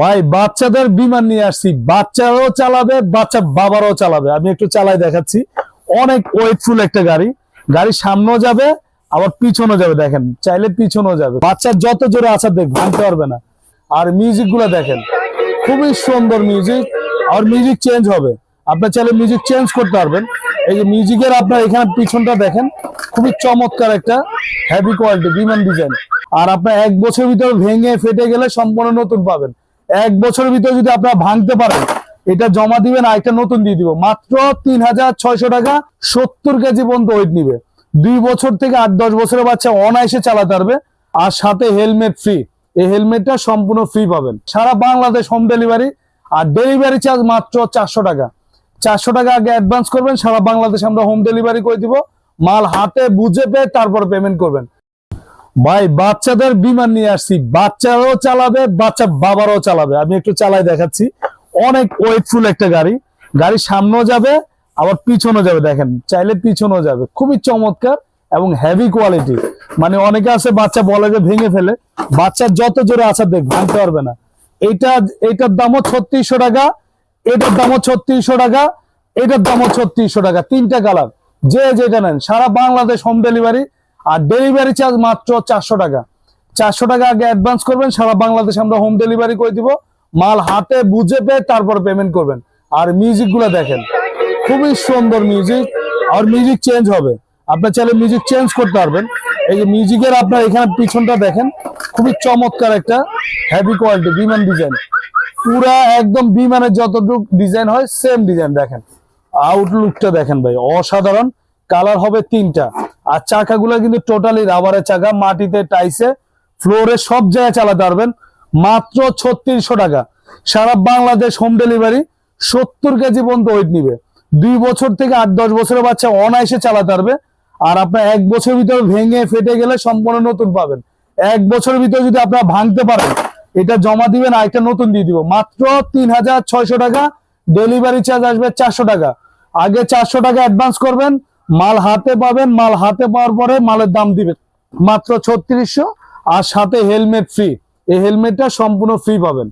ভাই, বাচ্চাদের বিমান নিয়ে আসছি। বাচ্চারাও চালাবে, বাচ্চা বাবারাও চালাবে। আমি একটু চালাই দেখাচ্ছি। অনেক ওয়েটফুল একটা গাড়ি। গাড়ি সামনেও যাবে, আবার পিছনেও যাবে, দেখেন। চাইলে পিছনেও যাবে। বাচ্চা যত জোরে আছে দেখ, ভাঙতে পারবে না। আর মিউজিকগুলো দেখেন, খুবই সুন্দর মিউজিক। আর মিউজিক চেঞ্জ হবে। আপনার চাইলে মিউজিক চেঞ্জ করতে পারবেন। এই যে মিউজিকের আপনার এখানে পিছনটা দেখেন, খুবই চমৎকার একটা হেভি কোয়ালিটি বিমান ডিজাইন আর আপনার এক বছর ভিতরে ভেঙে ফেটে গেলে সম্পূর্ণ নতুন পাবেন। এক বছরের ভিতরে যদি আপনারা ভাঙতে পারেন, এটা জমা দিবেন আর একটা নতুন দিয়ে দিব। মাত্র তিন হাজার ছয়শো টাকা সত্তর কেজি পর্যন্ত ওয়েট নিবে। দুই বছর থেকে আট দশ বছরের বাচ্চা অনায়াসে চালাতে পারবে আর সাথে হেলমেট ফ্রি এই হেলমেটটা সম্পূর্ণ ফ্রি পাবেন। সারা বাংলাদেশ হোম ডেলিভারি আর ডেলিভারি চার্জ মাত্র চারশো টাকা। চারশো টাকা আগে অ্যাডভান্স করবেন, সারা বাংলাদেশ আমরা হোম ডেলিভারি করে দিব। মাল হাতে বুঝে পেয়ে তারপর পেমেন্ট করবেন। ভাই, বাচ্চাদের বিমান নিয়ে আসছি। বাচ্চারাও চালাবে, বাচ্চা বাবারাও চালাবে। আমি একটু চালাই দেখাচ্ছি। অনেক ওয়েটফুল একটা গাড়ি। গাড়ি সামনেও যাবে, আবার পিছনেও যাবে, দেখেন। চাইলে পিছনেও যাবে। খুবই চমৎকার এবং হেভি কোয়ালিটি মানে অনেকে আছে, বাচ্চা বলে যে ভেঙে ফেলে। বাচ্চার যত জোরে আছে দেখ, ভাঙতে পারবে না। এইটা, এইটার দামও ছত্রিশশো টাকা, এটার দামও ছত্রিশশো টাকা, এটার দামও ছত্রিশশো টাকা। তিনটা কালার যে যেটা নেন, সারা বাংলাদেশ হোম ডেলিভারি আর ডেলিভারি চার্জ মাত্র চারশো টাকা। চারশো টাকা আগে অ্যাডভান্স করবেন, সারা বাংলাদেশ আমরা হোম ডেলিভারি করে দিব। মাল হাতে বুঝে পেয়ে তারপর পেমেন্ট করবেন। আর মিউজিকগুলো দেখেন, খুবই সুন্দর মিউজিক আর মিউজিক চেঞ্জ হবে। আপনার চাইলে মিউজিক চেঞ্জ করতে পারবেন। এই যে মিউজিকের আপনার এখানে পিছনটা দেখেন, খুবই চমৎকার একটা হেভি কোয়ালিটি বিমান ডিজাইন পুরা একদম বিমানের যতটুকু ডিজাইন হয় সেম ডিজাইন দেখেন। আউটলুকটা দেখেন ভাই, অসাধারণ। কালার হবে তিনটা। আর চাকাগুলো কিন্তু টোটালি রাবারের চাকা, মাটিতে টাইসে ফ্লোরে সব জায়গায় চালাতে পারবেন। মাত্র ছত্রিশশো টাকা। সারা বাংলাদেশ হোম ডেলিভারি সত্তর কেজি পর্যন্ত ওয়েট নিবে। দুই বছর থেকে আট দশ বছরের বাচ্চা অনায়াসে চালাতে পারবে। আর আপনার এক বছরের ভিতরে ভেঙে ফেটে গেলে সম্পূর্ণ নতুন পাবেন। এক বছরের ভিতরে যদি আপনারা ভাঙতে পারেন, এটা জমা দিবেন আর একটা নতুন দিয়ে দিব। মাত্র তিন হাজার ছয়শো টাকা। ডেলিভারি চার্জ আসবে চারশো টাকা। আগে চারশো টাকা অ্যাডভান্স করবেন। মাল হাতে পাবেন, মাল হাতে পাওয়ার পরে মালের দাম দিবেন। মাত্র ছত্রিশশো আর সাথে হেলমেট ফ্রি এই হেলমেটটা সম্পূর্ণ ফ্রি পাবেন।